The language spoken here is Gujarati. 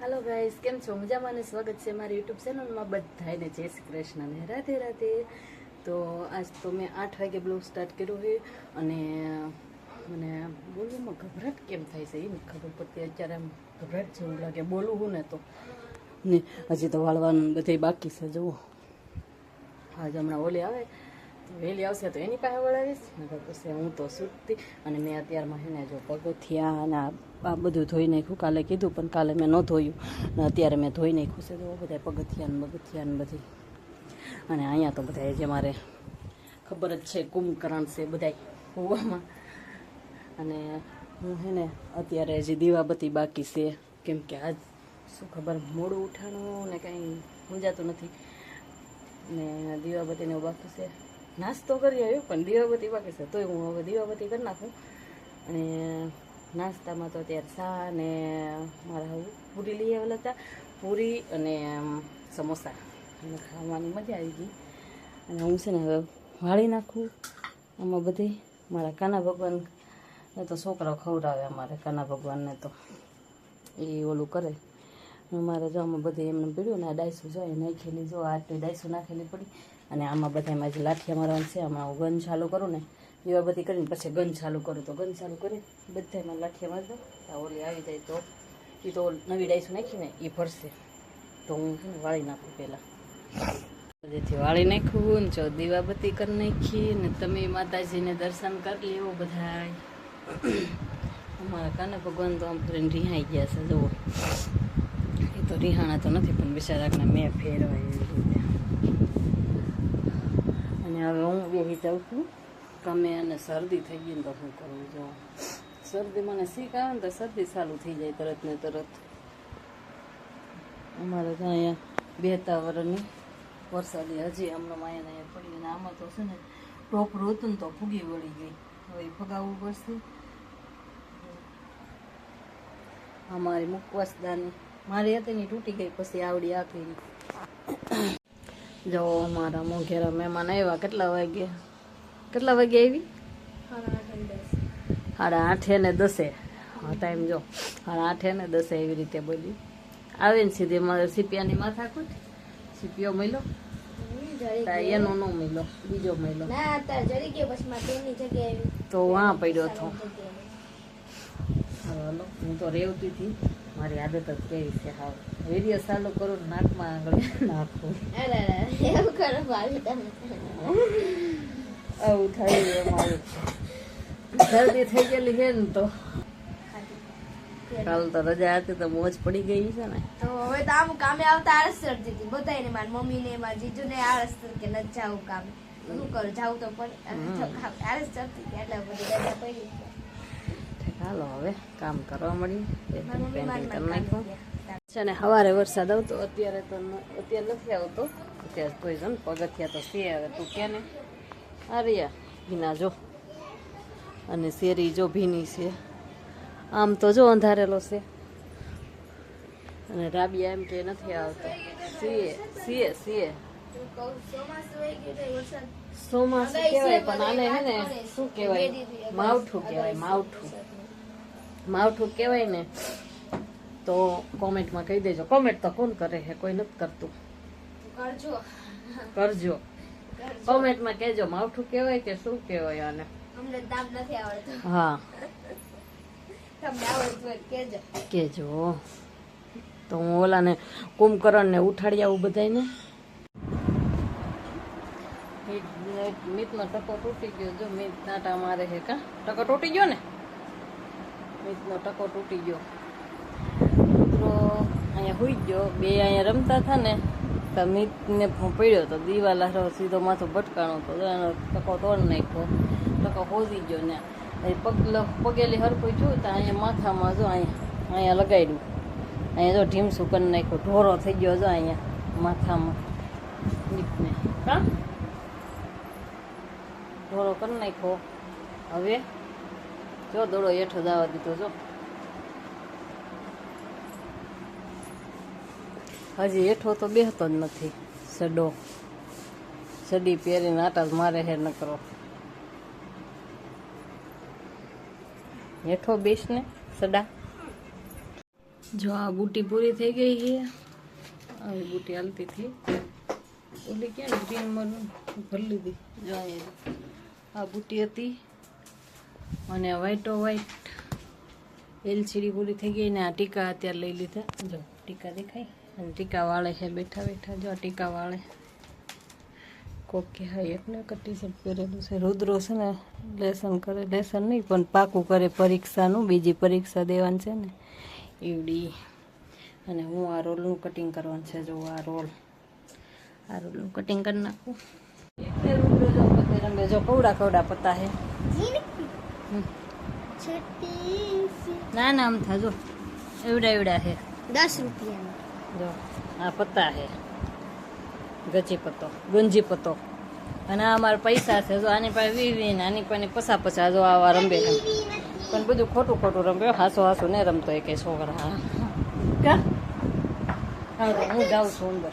હાલો ગાઈસ કેમ છો? મજામાં અને સ્વાગત છે મારી યુટ્યુબ ચેનલમાં બધાને જય શ્રી કૃષ્ણ ને રાધે રાધે. તો આજ તો મેં આઠ વાગે બ્લોગ સ્ટાર્ટ કર્યો છે અને, મને બોલવામાં ગભરાટ કેમ થાય છે એ નથી ખબર પડતી. અત્યારે આમ ગભરાટ જેવું લાગે. બોલું હું ને તો. ને હજી તો વાળવાનું બધે બાકી છે, જુઓ. આજ હમણાં ઓલી આવે. વહેલી આવશે તો એની પાસે વળાવીશ, નકર પછી હું તો સૂટતી અને મેં અત્યારમાં છે ને જો પગથિયા અને આ બધું ધોઈ નાખ્યું. કાલે કીધું પણ કાલે મેં ન ધોયું. અત્યારે મેં ધોઈ નાખ્યું છે. તો બધા પગથિયા ને બધી. અને અહીંયા તો બધા જે મારે ખબર જ છે, કુંભકરણ છે બધા હોવામાં. અને હું છે ને અત્યારે હજી દીવાબત્તી બાકી છે. કેમ કે આજ શું ખબર, મોડું ઉઠાણું ને કંઈ સમજાતું નથી. ને દીવાબત્તીને બાકી છે. નાસ્તો કરી આવ્યો, પણ દીવાબત્તી બાકી છે. તોય હું હવે દીવાબત્તી કરી નાખું. અને નાસ્તામાં તો અત્યારે ચા અને મારા પૂરી લઈ આવેલા હતા. પૂરી અને સમોસા. અને ખાવાની મજા આવી ગઈ. અને હું છે ને હવે વાળી નાખું આમાં બધી. મારા કાના ભગવાન તો છોકરાઓ ખવડાવે અમારે કાના ભગવાનને તો. એ ઓલું કરે. અમારે જો આમાં બધું એમને પીડ્યું ને આ ડાયસું જો એ નાખેલી જો આટલી ડાયસું નાખેલી પડી અને આમાં બધામાં જે લાઠિયા મારવાનું છે, આમાં હું ગન ચાલુ કરું ને દીવાબત્તી કરીને પછી ગન ચાલુ કરું. તો ગન ચાલુ કરી બધામાં લાઠિયા મારજો ઓલી આવી જાય તો એ તો નવી ડાયસું નાખીને એ ભરશે. તો હું વાળી નાખું પહેલાં. જેથી વાળી નાખ્યું ને જો દીવાબત્તી કરી નાખી ને તમે માતાજીને દર્શન કરી લેવો બધા અમારા કાને ભગવાન તો આમ ફરીને રિહાઈ ગયા છે, જુઓ. તો રિહાણા તો નથી, પણ બિચારાકને મેં ફેરવાય એવી રીતે. અને હવે હું બેસી જાઉં છું. તમે અને શરદી થઈ ગઈ ને તો શું કરવું જો. શરદી મને શીખ આવે ને તો શરદી ચાલુ થઈ જાય તરત ને તરત. અમારે તો અહીંયા બેતા વરની વરસાદી હજી હમણાં માયા અહીંયા પડી અને આમાં તો છે ને ટોપરું હતું ને તો ફૂગી વળી ગઈ. હવે ફગાવવું પડશે. અમારી મુખવાસદાની મારી હતી ને તૂટી ગઈ પછી આવડી આખી જો અમારા મોઘેરા મહેમાન આવ્યા. કેટલા વાગે? કેટલા વાગે આવી? સાડા આઠે ને દસે. હા ટાઈમ જો. સાડા આઠે ને દસે એવી રીતે બોલી. આવે ને સીધી મારે સીપિયાની માથાકૂટ. સીપિયો મળ્યો. એનો નો મળ્યો બીજો મળ્યો. તો વાં પડ્યો હતો. હું તો રેવતી હતી. મારી આદત જ કેવી છે હાવ. વીડિયો ચાલુ કરો નાકમાં આગળ નાખું. એવું કરો તમે આવું થાય અમારું. જલ્દી થઈ ગયેલી છે ને તો. કાલ તો રજા હતી તો મોજ પડી ગઈ છે ને. તો હવે તો આમ કામે આવતા આળસ ચડતી હતી. બધાને મારી મમ્મી ને મારી જીજુ ને આળસ કે નથી જાવું કામ. શું કરું જાવું તો પડે. કામ- આળસ ચડતી એટલે બધી રજા પડી. હાલો હવે કામ કરવા મળી મારી મમ્મી મારી પેન્ટિંગ કરી નાખ્યું છે ને સવારે વરસાદ આવતો અત્યારે તો અત્યારે નથી આવતો. અત્યારે કોઈ જણ પગથિયા તો છે હવે તું કે ને? રહ્યા ભીના જો. અને શેરી જો ભીની છે. આમ તો જો અંધારેલો છે. અને રાબિયા એમ કે નથી આવતો. સીએ સીએ સીએ. ચોમાસું કહેવાય પણ આને હે ને શું કહેવાય માવઠું કહેવાય માવઠું. માવઠું કહેવાય ને તો કોમેન્ટમાં કહી દેજો. કોમેન્ટ તો કોણ કરે છે? કોઈ નથી કરતું. કરજો. કરજો. કોમેન્ટમાં કહેજો માવઠું કહેવાય કે શું કહેવાય આને? અમને દામ નથી આવડતું. હા. તમને આવડતું હોય તો કહેજો. કહેજો. તો હું ઓલાને કુંભકરણને ઉઠાડી આવું બધાને મિતનો ટકો તૂટી ગયો. જો મિત નાટા મારે છે કા? ટકો તૂટી ગયો ને? મિતનો ટકો તૂટી ગયો. કૂતરો અહીંયા હુઈ ગયો. બે અહીંયા રમતા હતા ને, તો મિતને પડ્યો તો દિવાલ હારો સીધો માથું ભટકાણો તો એનો ટકો તોડ નાખ્યો. ટકો હોજી ગયો ને. પગ પગેલી હરખું જોયું તો અહીંયા માથામાં જો અહીંયા અહીંયા લગાડ્યું. અહીંયા જો ઢીમસું કરી નાખ્યું. ઢોરો થઈ ગયો જો અહીંયા, માથામાં. નીકને હા? ઢોરો કરી નાખ્યો. હવે જો દોડો હેઠો દાવા દીધો જો. હજી હેઠો તો બેહતો જ નથી સડો. સડી પહેરીને આટા જ મારે હે ન કરો હેઠો બેસને સડા. જો આ બુટી પૂરી થઈ ગઈ છે. આવી બુટી હાલતી હતી. ઓલી ક્યાં ગ્રીન મરું ભરી લીધી જો આ બુટી હતી. અને વ્હાઈટો વ્હાઈટ એલસીડી પૂરી થઈ ગઈ ને આ ટીકા અત્યારે લઈ લીધા. જો, ટીકા દેખાય. અને ટીકા વાળે છે, બેઠા બેઠા જો ટીકા વાળે. કોક કે હા એકને કટી શર્ટ પહેરેલું છે. રુદ્રો છે ને, લેસન કરે, લેસન નહીં, પણ પાકું કરે પરીક્ષાનું, બીજી પરીક્ષા દેવાની છે ને. એવડી અને હું આ રોલનું કટિંગ કરવાનું છે, જો આ રોલ. આ રોલનું કટિંગ કરી નાખું. રમે જો કવડા કવડા પતા હે. ના ના આમ થાજો એવડા એવડા છે. દસ રૂપિયા જો આ પત્તા છે. ગચી પત્તો ગુંજી પત્તો. અને આ અમારા પૈસા છે જો આની પાસે વી વી આની પાસે પસા પસા જો આવા છે. પણ બધું ખોટું ખોટું રમ્યો હાસો હાસો ને રમતો એ કઈ છોકરા કા? હા હું જાઉં છું અંદર.